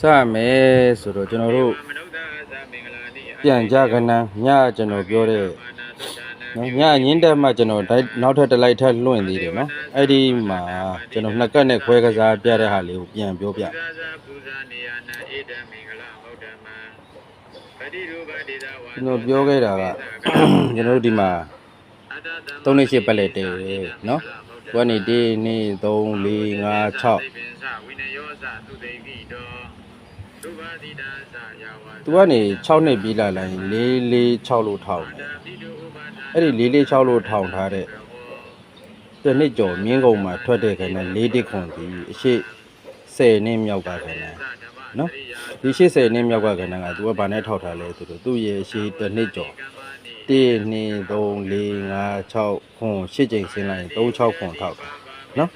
စမယ်ဆိုတော့ကျွန်တော်တို့ပြန်ကြကနန်းညကျွန်တော်ပြောတဲ့နော်ညညင်းတက်မှကျွန်တော်ဒါနောက်ထပ်တစ်လိုက်ထပ်လွှင့်သေးတယ်နော်အဲ့ဒီမှာကျွန်တော်နှစ်ကတ်နဲ့ခွဲကစားပြတဲ့ဟာလေးကိုပြန်ပြောပြပူဇာနေယနာဧတမင်္ဂလာဗုဒ္ဓမံပတိရူပဒေတာဝါကျွန်တော်ပြောခဲ့တာကကျွန်တော်တို့ဒီမှာ3နှစ်ရှိပတ်လက်တယ်နော်ကိုကနေ1 2 3 4 5 6ဝိနယောဇ သုသိကိတောဒုဗာတိတာသယာဝါသူကနေ6နှစ်ပြီးလာလိုက်4 4 6လို့ထောက်တယ်ပိတုဥပါဒာအဲ့ဒီ4 4 6လို့ထောင်ထားတဲ့တစ်နှစ်ကျော်မြင်းကုံမှာထွက်တဲ့ခဏ၄တစ်ခွန်ဒီအရှိ10နှစ်မြောက်ကခဏနော်ဒီရှိ10နှစ်မြောက်ကခဏကသူကဘာနဲ့ထောက်ထားလဲဆိုတော့သူ့ရဲ့အရှိတစ်နှစ်ကျော်1 2 3 4 5 6ခွန်8ချိန်ဆင်းလိုက်ရင်3 6ခွန်ထောက်တာနော်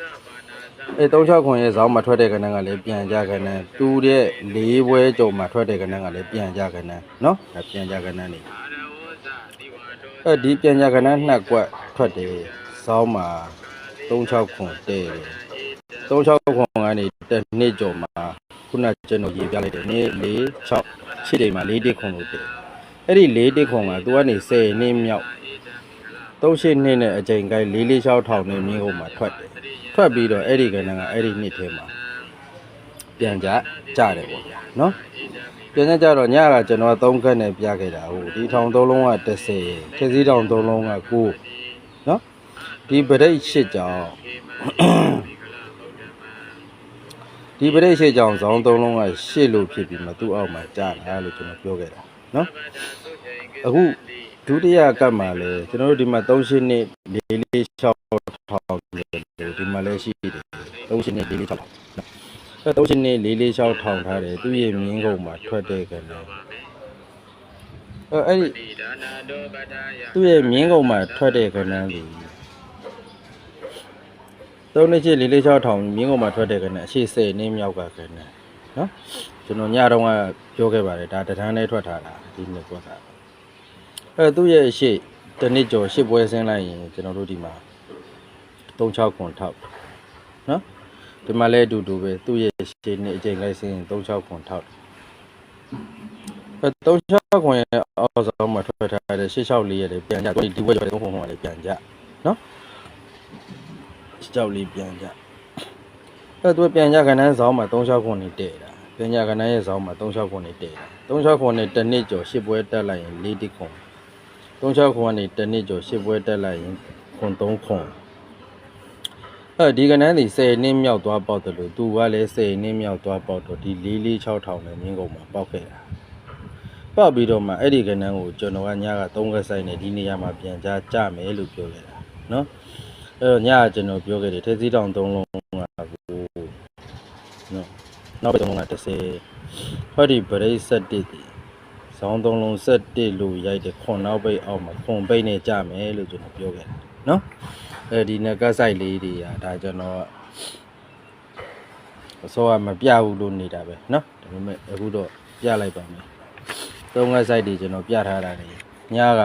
အဲ3 6ခွန်ရဲ့ဇောင်းမှာထွက်တဲ့ခဏကလည်းပြန်ကြခဏသူ့ရဲ့၄ဘွဲကျော်မှာထွက်တဲ့ခဏကလည်းပြန်ကြခဏနော်အဲပြန်ကြခဏနေအာရဝဇတိဝါတောအဲဒီပြန်ညာကဏ္ဍနှစ်ကွက်ထွက်တယ်ဇောင်းမှာ36ခွန်တဲ့တယ်36ခွန်ကနေတစ်နှစ်ကျော်မှာခုနကျွန်တော်ရေးပြလိုက်တယ်နေ့4 6 6ချိန်မှာ4တစ်ခွန်လို့တဲ့အဲ့ဒီ4တစ်ခွန်ကသူကနေ10နှစ်မြောက်38နှစ်နဲ့အချိန်ကိုင်း4 4 6ထောင်နဲ့မြင်းကုန်မှာထွက်တယ် ထွက်ပြီးတော့အဲ့ဒီကဏ္ဍကအဲ့ဒီနှစ်ထဲမှာပြန်ကြကြတယ်ပေါ့ဗျာနော်ပြန်ကြကြတော့ညကကျွန်တော်က3ခက်နဲ့ပြခဲ့တာဟုတ်ဒီထောင်သုံးလုံးက30ခက်စည်းထောင်သုံးလုံးက9နော်ဒီပရိတ်ရှစ်ကြောင်ဒီပရိတ်ရှစ်ကြောင်ဇောင်းသုံးလုံးကရှစ်လို့ဖြစ်ပြီးမှသူ့အောက်မှာကြာတာလို့ကျွန်တော်ပြောခဲ့တာနော်အခု ဒုတိယကတ်မှာလဲကျွန်တော်တို့ဒီမှာ3ရှစ်နှစ်4 4 6ထောင်တယ်ဒီမှာလဲရှိတယ်3ရှစ်နှစ်4 4 6ထောင်အဲ3ရှစ်နှစ်4 4 6ထောင်ထားတယ်သူ့ရဲ့မြင်းကုန်မှာထွက်တဲ့ကလည်းအဲအဲ့ဒီတိဒါနာတောပထာယသူ့ရဲ့မြင်းကုန်မှာထွက်တဲ့ကဏ္ဍကြီးသုံးနှစ်ချစ်လေးလေး6ထောင်မြင်းကုန်မှာထွက်တဲ့ကဏ္ဍအရှိစေနင်းမြောက်ကကဏ္ဍနော်ကျွန်တော်ညတော့ကပြောခဲ့ပါတယ်ဒါတန်းနဲ့ထွက်ထားတာဒီနှစ်ကွက်က အဲသူ့ရဲ့အရှိတစ်နှစ်ကျော်ရှစ်ပွဲဆင်းလိုက်ရင်ကျွန်တော်တို့ဒီမှာ36ခွန်ထောက်နော်ဒီမှာလည်းအတူတူပဲသူ့ရဲ့ရှစ်နှစ်အချိန်လိုက်ဆင်းရင်36ခွန်ထောက်အဲ36ခွန်ရဲ့အောက်ဆောင်မှာထွက်ထားတဲ့664ရဲ့လည်းပြန်ကြဒီဘက်ကျော်တဲ့3ခွန်ခွန်ကလည်းပြန်ကြနော်6လေးပြန်ကြအဲသူပြန်ကြခဏန်းဆောင်မှာ36ခွန်နေတည့်တာပြန်ကြခဏန်းရဲ့ဆောင်မှာ36ခွန်နေတည့်တာ36ခွန်နဲ့တစ်နှစ်ကျော်ရှစ်ပွဲတက်လိုက်ရင်4တိခွန် 36ခွန်ကနေတနှစ်ကျော်10ပွဲတက်လိုက်ရင်ခွန်3ခွန်အဲဒီကနန်းဒီ10နှစ်မြောက်သွားပေါက်တယ်လို့သူကလည်း10နှစ်မြောက်သွားပေါက်တော့ဒီ446ထောင်နဲ့မြင်းကုန်မှာပေါက်ခဲ့တာပေါက်ပြီးတော့မှအဲ့ဒီကနန်းကိုကျွန်တော်ကညက3ကဆိုင်နဲ့ဒီနေရာမှာပြန်ကြကြမယ်လို့ပြောခဲ့တာနော်အဲ့တော့ညကကျွန်တော်ပြောခဲ့တယ်ထဲစည်းတောင်3လုံးကကိုနော်နောက်ပြီးတော့မှ10ဟောဒီဗရိတ်7တည် ဇောင်းသုံးလုံး71လို့ရိုက်တယ်ခွန်နောက်ပိတ်အောင်မှာခွန်ပိတ်နဲ့ကြမယ်လို့ကျွန်တော်ပြောခဲ့တယ်နော်အဲဒီနကဆိုင်လေးတွေကဒါကျွန်တော်အစောကမပြဘူးလို့နေတာပဲနော်ဒါပေမဲ့အခုတော့ပြလိုက်ပါမယ်သုံးကဆိုင်တွေကျွန်တော်ပြထားတာနေညက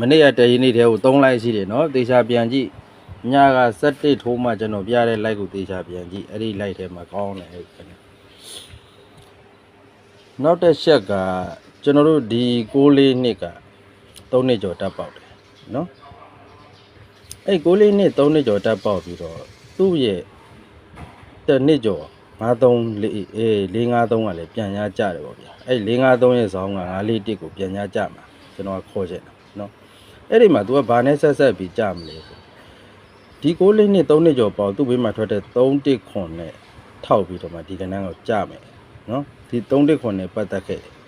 မနေ့ကတရင်နေ့တည်းကိုသုံးလိုက်ရှိတယ်နော်သေချာပြန်ကြည့်ညက71ထိုးမှကျွန်တော်ပြတဲ့ light ကိုသေချာပြန်ကြည့်အဲ့ဒီ light ထဲမှာကောင်းတယ်ဟုတ်ကဲ့နောက်တစ်ချက်က ကျွန်တော်တို့ဒီ6လေးနှစ်က3နှစ်ကျော်တက်ပေါက်တယ်နော်အဲ့6လေးနှစ်3နှစ်ကျော်တက်ပေါက်ပြီးတော့သူ့ရဲ့တနှစ်ကျော်53လေးအေး453ကလည်းပြန်ရကြတယ်ပေါ့ဗျာအဲ့453ရဲ့ဇောင်းက941ကိုပြန်ရကြမှာကျွန်တော်ကခေါ်ချက်နော်အဲ့ဒီမှာ तू ကဘာနဲ့ဆက်ဆက်ပြီးကြမလဲဒီ6လေးနှစ်3နှစ်ကျော်ပေါက်သူ့ဘေးမှာထွက်တဲ့319နဲ့ထောက်ပြီးတော့မှဒီကဏ္ဍကိုကြမယ်နော်ဒီ319နဲ့ပတ်သက်ခဲ့တယ်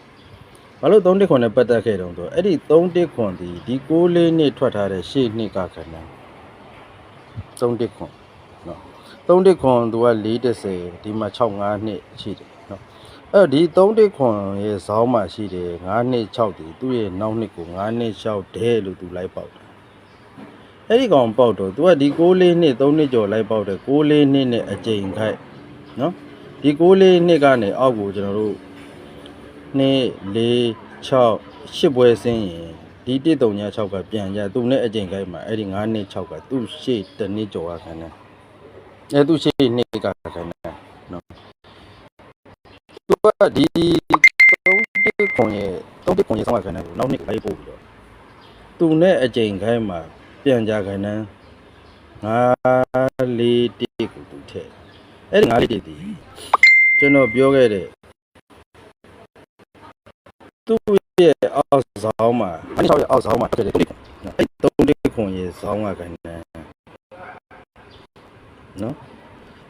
ဘာလို့319နဲ့ပတ်သက်ခဲ့တုံးဆိုအဲ့ဒီ319ဒီဒီ6လေးနှစ်ထွက်ထားတဲ့ရှေ့နှစ်ကခဏ319နော်319သူက410ဒီမှာ65နှစ်ရှိတယ်နော်အဲ့ဒီ319ရဲ့ဇောင်းမှာရှိတယ်9နှစ်6ဒီသူ့ရဲ့နောက်နှစ်ကို9နှစ်6ဒဲလို့သူလိုက်ပေါက်တယ်အဲ့ဒီကောင်ပေါက်တော့သူကဒီ6လေးနှစ်3နှစ်ကျော်လိုက်ပေါက်တယ်6လေးနှစ်နဲ့အကြိမ်ခိုက်နော်ဒီ6လေးနှစ်ကနေအောက်ကိုကျွန်တော်တို့ 2 4 6 8ပွဲဆင်းရင်ဒီ136ကပြန်ကြသူနဲ့အကြိမ်ခိုက်မှာအဲ့ဒီ9နှစ်6ကသူ့ရှေ့တစ်နှစ်ကျော်ကခဏအဲသူရှိနေကခဏနော်သူကဒီ3တစ်ခွန်ရဲ့3တစ်ခွန်ရဲ့ဆောင်းကခဏကိုနောက်နှစ်ကိုလိုက်ပို့ပြီးတော့သူနဲ့အကြိမ်ခိုင်းမှာပြန်ကြခိုင်းနှန်း9လေးတစ်ကိုသူထည့်အဲ့ဒီ9လေးတစ်ဒီကျွန်တော်ပြောခဲ့တဲ့ သူ့ရဲ့အောက်ဆောင်မှာအဲ့ဒီအောက်ဆောင်မှာထည့်တယ်3တစ်ခွန်နော်အဲ့3တစ်ခွန်ရဲ့ဆောင်းကခိုင်းနှန်းနော်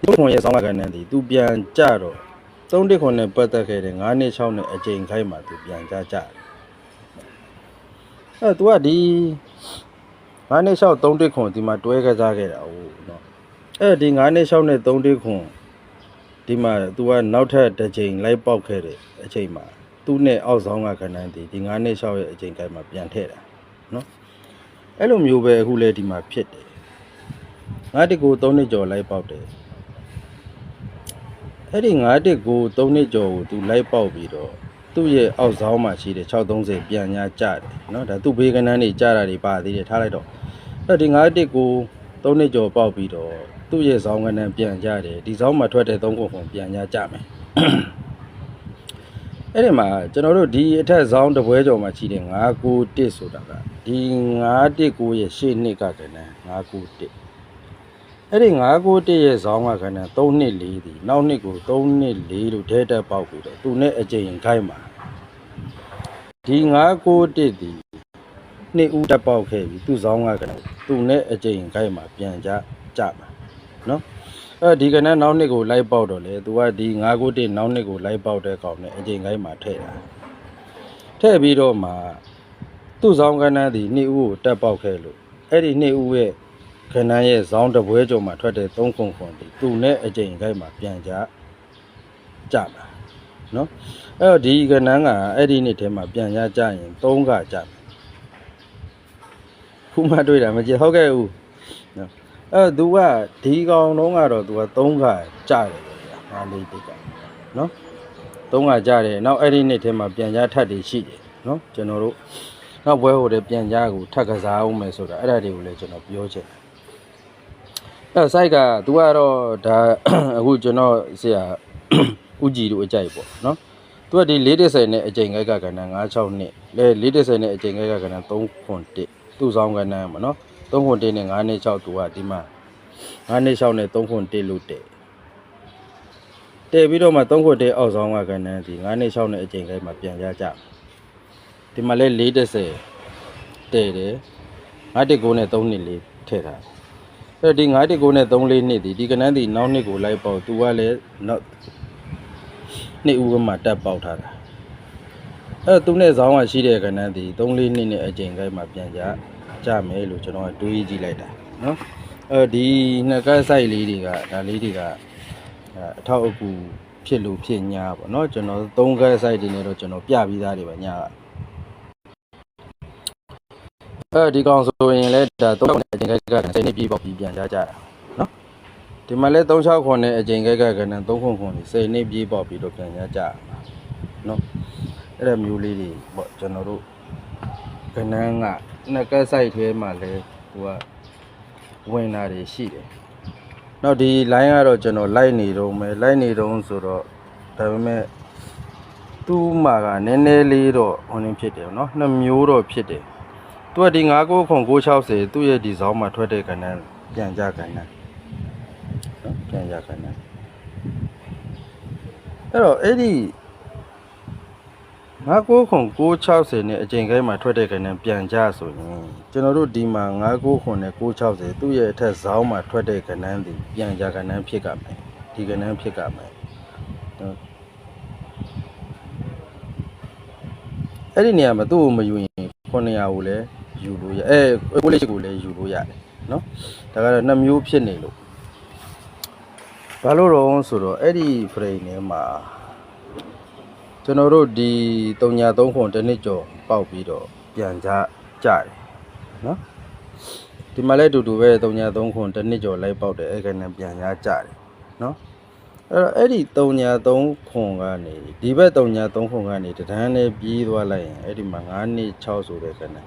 3ခွန်ရဲ့ဆောင်းကခိုင်းနှန်းဒီသူပြန်ကြတော့3တစ်ခွန်နဲ့ပတ်သက်ခဲ့တဲ့9နှစ်6နှစ်အကြိမ်ခိုင်းမှသူပြန်ကြကြတယ်အဲ तू ကဒီ9နှစ်6 3တစ်ခွန်ဒီမှာတွဲကစားခဲ့တာဟုတ်နော်အဲဒီ9နှစ်6နှစ်3တစ်ခွန်ဒီမှာ तू ကနောက်ထပ်တစ်ကြိမ်လိုက်ပေါက်ခဲ့တဲ့အချိန်မှာ သူ့နဲ့အောက်ဆောင်ကခဏန်းတည်ဒီ9နဲ့6ရဲ့အချိန်တိုင်းမှာပြန်ထည့်တာနော်အဲ့လိုမျိုးပဲအခုလဲဒီမှာဖြစ်တယ်ငါတကူ3နှစ်ကျော်လိုက်ပေါက်တယ်အဲ့ဒီ9တကူ3နှစ်ကျော်ကိုသူလိုက်ပေါက်ပြီးတော့သူ့ရဲ့အောက်ဆောင်မှာရှိတဲ့630ပြန်ညာကြတယ်နော်ဒါသူ့ဘေးကနန်းနေကြတာတွေပါသေးတယ်ထားလိုက်တော့အဲ့ဒီ9တကူ3နှစ်ကျော်ပေါက်ပြီးတော့သူ့ရဲ့ဇောင်းကနန်းပြန်ကြတယ်ဒီဇောင်းမှာထွက်တဲ့3ခုပုံပြန်ညာကြမယ် အဲ့ဒီမှာကျွန်တော်တို့ဒီအထက်ဆောင်တစ်ပွဲကျော်မှာရှိတဲ့991ဆိုတာကဒီ919ရဲ့ရှေ့နှစ်ကကနန်း991အဲ့ဒီ991ရဲ့ဇောင်းကခဏ3နှစ်4ဒီနောက်နှစ်ကို3နှစ်4လို့ဒဲတက်ပေါက်ပြီးတော့သူနဲ့အကြိမ်ခိုင်းမှာဒီ991ဒီနှစ်ဦးတက်ပေါက်ခဲ့ပြီသူဇောင်းကခဏသူနဲ့အကြိမ်ခိုင်းမှာပြန်ကြကြမှာနော် အဲဒီကနေ့နောက်နှစ်ကိုလိုက်ပေါက်တော့လေသူကဒီ991နောက်နှစ်ကိုလိုက်ပေါက်တဲ့ကောင်နဲ့အကြိမ်ခိုင်းမှာထည့်တာထည့်ပြီးတော့မှသူ့ဇောင်းကဏ္ဍဒီနှစ်ဦးကိုတက်ပေါက်ခဲ့လို့အဲ့ဒီနှစ်ဦးရဲ့ခဏရဲ့ဇောင်းတပွဲကြုံမှာထွက်တဲ့3ခုခွန်ဒီသူနဲ့အကြိမ်ခိုက်မှာပြန်ကြကြမှာနော်အဲ့တော့ဒီကဏ္ဍကအဲ့ဒီနေ့ထဲမှာပြန်ရကြရင်3ကကြမယ်ခုမှတွေ့တာမကြည့်ဟုတ်ကဲ့ဦးနော် အဲသူကဒီကောင်တုံးကတော့သူက3ခါကြတယ်ပဲဗျာငါလေးတိတ်ကနော်3ခါကြတယ်နောက်အဲ့ဒီနေ့ထဲမှာပြန်ကြထပ်တွေရှိတယ်နော်ကျွန်တော်တို့နောက်ဘွဲဟိုတဲ့ပြန်ကြကိုထပ်ကစားအောင်မယ်ဆိုတာအဲ့ဒါတွေကိုလည်းကျွန်တော်ပြောချင်တယ်အဲစိုက်ကသူကတော့ဒါအခုကျွန်တော်ဆရာဦးကြည်တို့အကြိုက်ပေါ့နော်သူကဒီ410နဲ့အကြိမ်ခိုက်ကကဏ္ဍ96နှစ်လေ410နဲ့အကြိမ်ခိုက်ကကဏ္ဍ301သူ့ဆောင်ကဏ္ဍပေါ့နော် 3ခွန်1နဲ့9နှစ်6 तू ကဒီမှာ9နှစ်6နဲ့3ခွန်1လို့တဲ့တဲ့ပြီးတော့မှ3ခွန်1အောက်ဆောင်ကကဏ္ဍဒီ9နှစ်6နဲ့အကြိမ်ခိုက်မှာပြန်ရကြဒီမှာလဲ40တဲ့တယ်9တက်9နဲ့3နှစ်လေးထည့်ထားအဲ့ဒီ9တက်9နဲ့3လေးနှစ်ဒီဒီကနန်းဒီနောက်နှစ်ကိုလိုက်ပေါက်သူကလည်းနောက်နှစ်ဦးကမှတက်ပေါက်ထားတာအဲ့သူနဲ့ဇောင်းကရှိတဲ့ကနန်းဒီ3လေးနှစ်နဲ့အကျင်ခိုင်းမှပြန်ကြ ကြမယ်လို့ကျွန်တော်ကတွေးကြည့်လိုက်တာနော်အဲ့ဒီနှစ်ကက်ဆိုင်လေးတွေကဒါလေးတွေကအဲ့အထောက်အကူဖြစ်လို့ဖြစ်ညာပေါ့နော်ကျွန်တော်3ကက်ဆိုင်တွေနဲ့တော့ကျွန်တော်ပြပြီးသားတွေပါညာကအဲဒီကောင်ဆိုရင်လည်းဒါ3နဲ့အကျင်ခိုက်ကစိတ်နေပြီးပေါက်ပြီးပြန်ကြကြတာနော်ဒီမှာလဲ36ခွန်နဲ့အကျင်ခိုက်ကကနန်း3ခွန်ခွန်စိတ်နေပြီးပေါက်ပြီးတော့ပြန်ကြကြမှာနော်အဲ့ဒါမျိုးလေးတွေပေါ့ကျွန်တော်တို့ ကနန်းကနှစ်ကက်ဆိုင်ထဲမှာလဲဟိုကဝင်တာတွေရှိတယ်နောက်ဒီ line ကတော့ကျွန်တော်လိုက်နေတော့မယ်လိုက်နေတော့ဆိုတော့ဒါပေမဲ့သူ့မှာကနည်းနည်းလေးတော့ဟိုနေဖြစ်တယ်เนาะနှစ်မျိုးတော့ဖြစ်တယ် သူကဒီ9ခု960သူ့ရဲ့ဒီဇောင်းမှာထွက်တဲ့ကဏ္ဍပြန်ကြကဏ္ဍနော်ပြန်ကြကဏ္ဍအဲ့တော့အဲ့ဒီ 9ခု960နဲ့အချိန်ခိုင်းမှာထွက်တဲ့ကဏ္ဍပြန်ကြဆိုရင်ကျွန်တော်တို့ဒီမှာ9ခုနဲ့960သူ့ရဲ့အထက်ဇောင်းမှာထွက်တဲ့ကဏ္ဍဒီပြန်ကြကဏ္ဍဖြစ်ကမယ်ဒီကဏ္ဍဖြစ်ကမယ်နော်အဲ့ဒီနေရာမှာသူ့ကိုမယူရင်900ကိုလည်းယူလို့ရအဲကိုလေးကိုလည်းယူလို့ရတယ်နော်ဒါကတော့နှစ်မျိုးဖြစ်နေလို့ဘာလို့တော့ဆိုတော့အဲ့ဒီ frame ထဲမှာ ကျွန်တော်တို့ဒီ303ခွန်တစ်နှစ်ကျော်ပေါက်ပြီးတော့ပြန်ကြကြတယ်နော်ဒီမှာလည်းအတူတူပဲ303ခွန်တစ်နှစ်ကျော်လိုက်ပေါက်တယ်အဲ့ကနေပြန်ကြကြတယ်နော်အဲ့တော့အဲ့ဒီ303ခွန်ကနေဒီဘက်303ခွန်ကနေတဒန်းနဲ့ပြေးသွားလိုက်ရင်အဲ့ဒီမှာ9နှစ်6ဆိုတဲ့ကနေ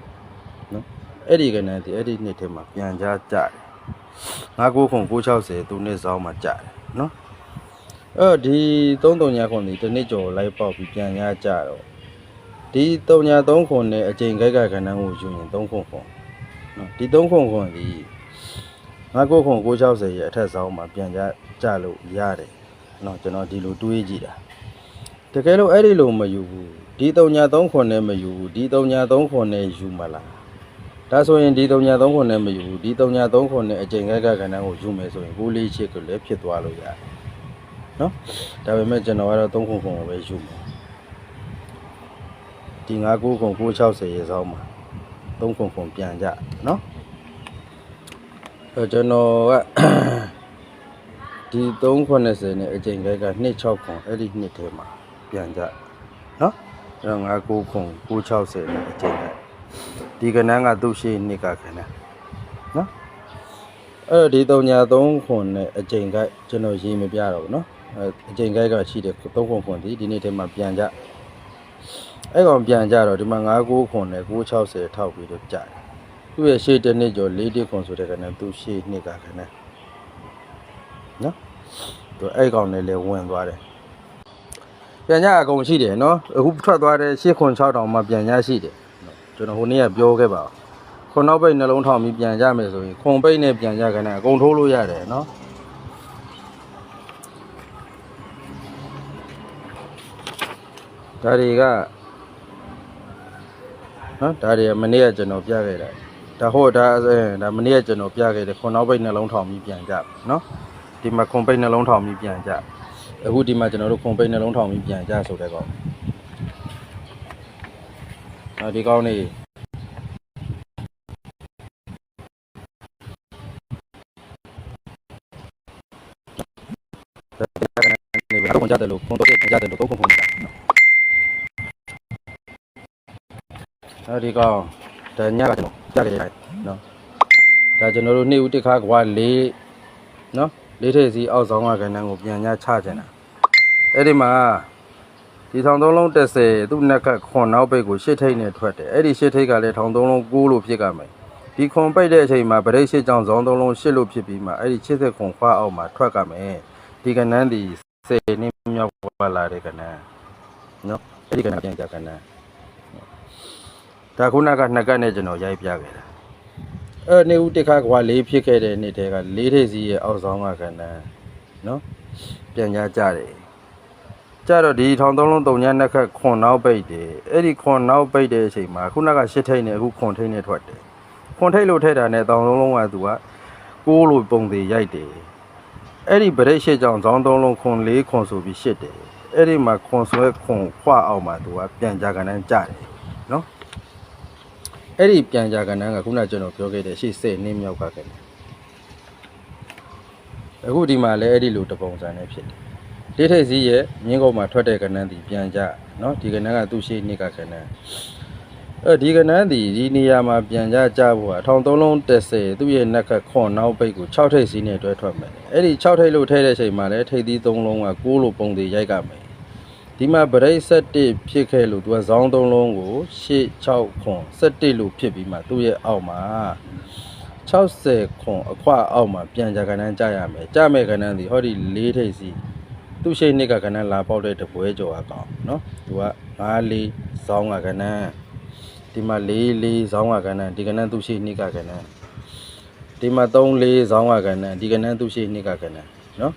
နော်အဲ့ဒီကနန်းဒီအဲ့ဒီနှစ်ထဲမှာပြန်ကြကြတယ်ငါကိုခုံ960သူနှစ်ဆောင်မှာကြတယ်နော် အဲ့တော့ဒီ33ညခွန်ဒီတစ်နှစ်ကျော်လိုက်ပေါက်ပြီးပြန်ရကြတော့ဒီ3ည3ခွန်နဲ့အချိန်ခိုက်ကခဏန်းကိုယူရင်3ခွန်ခွန်နော်ဒီ3ခွန်ခွန်ဒီငါကိုခွန်660ရဲ့အထက်ဆောင်မှာပြန်ကြကြလို့ရတယ်နော်ကျွန်တော်ဒီလိုတွေးကြည့်တာတကယ်လို့အဲ့ဒီလိုမယူဘူးဒီ3ည3ခွန်နဲ့မယူဘူးဒီ3ည3ခွန်နဲ့ယူမလားဒါဆိုရင်ဒီ3ည3ခွန်နဲ့မယူဘူးဒီ3ည3ခွန်နဲ့အချိန်ခိုက်ကခဏန်းကိုယူမယ်ဆိုရင်ကိုလေးချစ်ကိုလည်းဖြစ်သွားလို့ရတယ် နော်ဒါပေမဲ့ကျွန်တော်ကတော့3ခုခုကိုပဲယူမယ်ဒီ9ခုခု960ရေစောင်းမှာ3ခုခုပြန်ကြနော်အဲကျွန်တော်ကဒီ390နဲ့အချိန်ခိုက်က26ခုအဲ့ဒီနှစ်ထဲမှာပြန်ကြနော်အဲတော့9ခုခု960နဲ့အချိန်ခိုက်ဒီကနန်းကသူ့ရှိနှစ်ကခဏနော်အဲ့တော့ဒီ3ညာ3ခုနဲ့အချိန်ခိုက်ကျွန်တော်ရေးမပြတော့ဘူးနော် အဲအချိန်ခိုက်ကရှိတယ်သုံးခွန်ခွန်ဒီဒီနေ့ထဲမှာပြန်ကြအဲ့ကောင်ပြန်ကြတော့ဒီမှာ9 9ခွန်နဲ့960ထောက်ပြီးတော့ကြတယ်သူ့ရဲ့ရှေ့တစ်နှစ်ကျော်၄တစ်ခွန်ဆိုတဲ့ကနေ့သူ့ရှေ့နှစ်ကခဏနော်သူအဲ့ကောင်နဲ့လည်းဝင်သွားတယ်ပြန်ကြအကုန်ရှိတယ်နော်အခုထွက်သွားတဲ့ရှေ့ခွန်6တောင်မှပြန်ကြရှိတယ်နော်ကျွန်တော်ဟိုနေ့ကပြောခဲ့ပါခွန်နောက်ပိတ်နှလုံးထောင်ပြီးပြန်ကြမယ်ဆိုရင်ခွန်ပိတ်နဲ့ပြန်ကြခဏအကုန်ထိုးလို့ရတယ်နော် ဒါတွေကနော်ဒါတွေကမနေ့ကကျွန်တော်ပြခဲ့တာဒါဟိုဒါအဲဒါမနေ့ကကျွန်တော်ပြခဲ့တယ်ခွန်နောက်ပိတ်နှလုံးထောင်ပြီးပြန်ကြနော်ဒီမှာခွန်ပိတ်နှလုံးထောင်ပြီးပြန်ကြအခုဒီမှာကျွန်တော်တို့ခွန်ပိတ်နှလုံးထောင်ပြီးပြန်ကြဆိုတဲ့ကောင်နော်ဒီကောင်နေနေဘယ်တော့ကြတယ်လို့ခွန်တော့ကြတယ်လို့တော့ခွန်ခွန်ကြနော် အဲဒီကောင်ဒါညကကျွန်တော်ပြခဲ့ရတယ်နော်ဒါကျွန်တော်တို့နေ့ဦးတစ်ခါကွာ၄နော်လေးထည့်စီအောက်ဆောင်ကကဏ္ဍကိုပြန်ညချကြတာအဲ့ဒီမှာဒီထောင်သုံးလုံး30သူ့နက်ကခွန်နောက်ပိတ်ကိုရှစ်ထိတ်နဲ့ထွက်တယ်အဲ့ဒီရှစ်ထိတ်ကလည်းထောင်သုံးလုံး9လို့ဖြစ်ကြမယ်ဒီခွန်ပိတ်တဲ့အချိန်မှာဗရိတ်ရှစ်ကြောင်ဇောင်းသုံးလုံး8လို့ဖြစ်ပြီးမှအဲ့ဒီ80ခွန်ခွားအောက်မှာထွက်ကြမယ်ဒီကဏ္ဍဒီ10နှစ်မြောက်ပါလာတဲ့ကဏ္ဍနော်အဲ့ဒီကဏ္ဍပြန်ကြကဏ္ဍ ဒါခုနကနှစ်ကတ်နဲ့ကျွန်တော်ရိုက်ပြခဲ့တာအဲနေဦးတစ်ခါကွာလေးဖြစ်ခဲ့တဲ့နေ့တည်းကလေးထိပ်စီရဲ့အောက်ဆောင်ကကဏ္ဍနော်ပြန်ကြကြတယ်ကြတော့ဒီထောင်သုံးလုံးတုံညာနှစ်ခတ်ခွန်နောက်ပိတ်တယ်အဲ့ဒီခွန်နောက်ပိတ်တဲ့အချိန်မှာခုနကရှစ်ထိပ်နဲ့အခုခွန်ထိပ်နဲ့ထွက်တယ်ခွန်ထိပ်လို့ထည့်တာနဲ့တောင်လုံးလုံးကသူကကိုးလို့ပုံသေးရိုက်တယ်အဲ့ဒီဗရိတ်ရှစ်ကြောင်ဇောင်းသုံးလုံးခွန်လေးခွန်ဆိုပြီးရှစ်တယ်အဲ့ဒီမှာခွန်ဆွဲခွန်ခွအောက်မှာသူကပြန်ကြကဏ္ဍကြတယ်နော် အဲ့ဒီပြန်ကြကဏ္ဍကခုနကျွန်တော်ပြောခဲ့တဲ့ရှေ့စေနှင်းမြောက်ကခဲ့တယ်အခုဒီမှာလည်းအဲ့ဒီလိုတပုံစံနဲ့ဖြစ်တယ်လေးထိပ်စီးရဲ့မြင်းကုန်းမှာထွက်တဲ့ကဏ္ဍဒီပြန်ကြเนาะဒီကဏ္ဍကသူ့ရှေ့နှစ်ကကဏ္ဍအဲဒီကဏ္ဍဒီဒီနေရာမှာပြန်ကြကြဖို့အထောင်သုံးလုံး30သူ့ရဲ့နက်ကခွန်နောက်ပိတ်ကို6ထိပ်စီးနဲ့တွဲထွက်မယ်အဲ့ဒီ6ထိပ်လို့ထဲတဲ့အချိန်မှာလည်းထိပ်သီး3လုံးက6လို့ပုံသေးရိုက်ကမယ် ဒီမှာဗရိတ်7ဖြစ်ခဲ့လို့သူကဇောင်းသုံးလုံးကို8 6ခွန်7လို့ဖြစ်ပြီးမှသူ့ရဲ့အောက်မှာ60ခွန်အခွအောက်မှာပြန်ကြကဏ္ဍကြရမယ်ကြမဲ့ကဏ္ဍဒီဟောဒီ၄ထိပ်စီသူ့ရှိနှစ်ကကဏ္ဍလာပေါက်တဲ့တပွဲကျော်အကောင်နော်သူက5 4ဇောင်းကကဏ္ဍဒီမှာ4 4ဇောင်းကကဏ္ဍဒီကဏ္ဍသူ့ရှိနှစ်ကကဏ္ဍဒီမှာ3 4ဇောင်းကကဏ္ဍဒီကဏ္ဍသူ့ရှိနှစ်ကကဏ္ဍနော်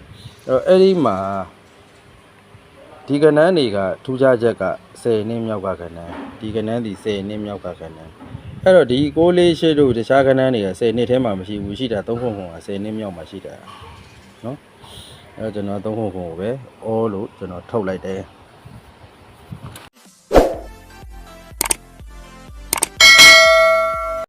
အဲ့တော့အဲ့ဒီမှာ ဒီကနန်းတွေကထူးခြားချက်က10နှစ်မြောက်ကကနန်းဒီကနန်းဒီ10နှစ်မြောက်ကကနန်းအဲ့တော့ဒီကိုလေးရှိတို့တခြားကနန်းတွေက10နှစ်ထဲမှာမရှိဘူးရှိတာ3ခုခုက10နှစ်မြောက်မှာရှိတာနော်အဲ့တော့ကျွန်တော်3ခုခုကိုပဲအောလို့ကျွန်တော်ထုတ်လိုက်တယ်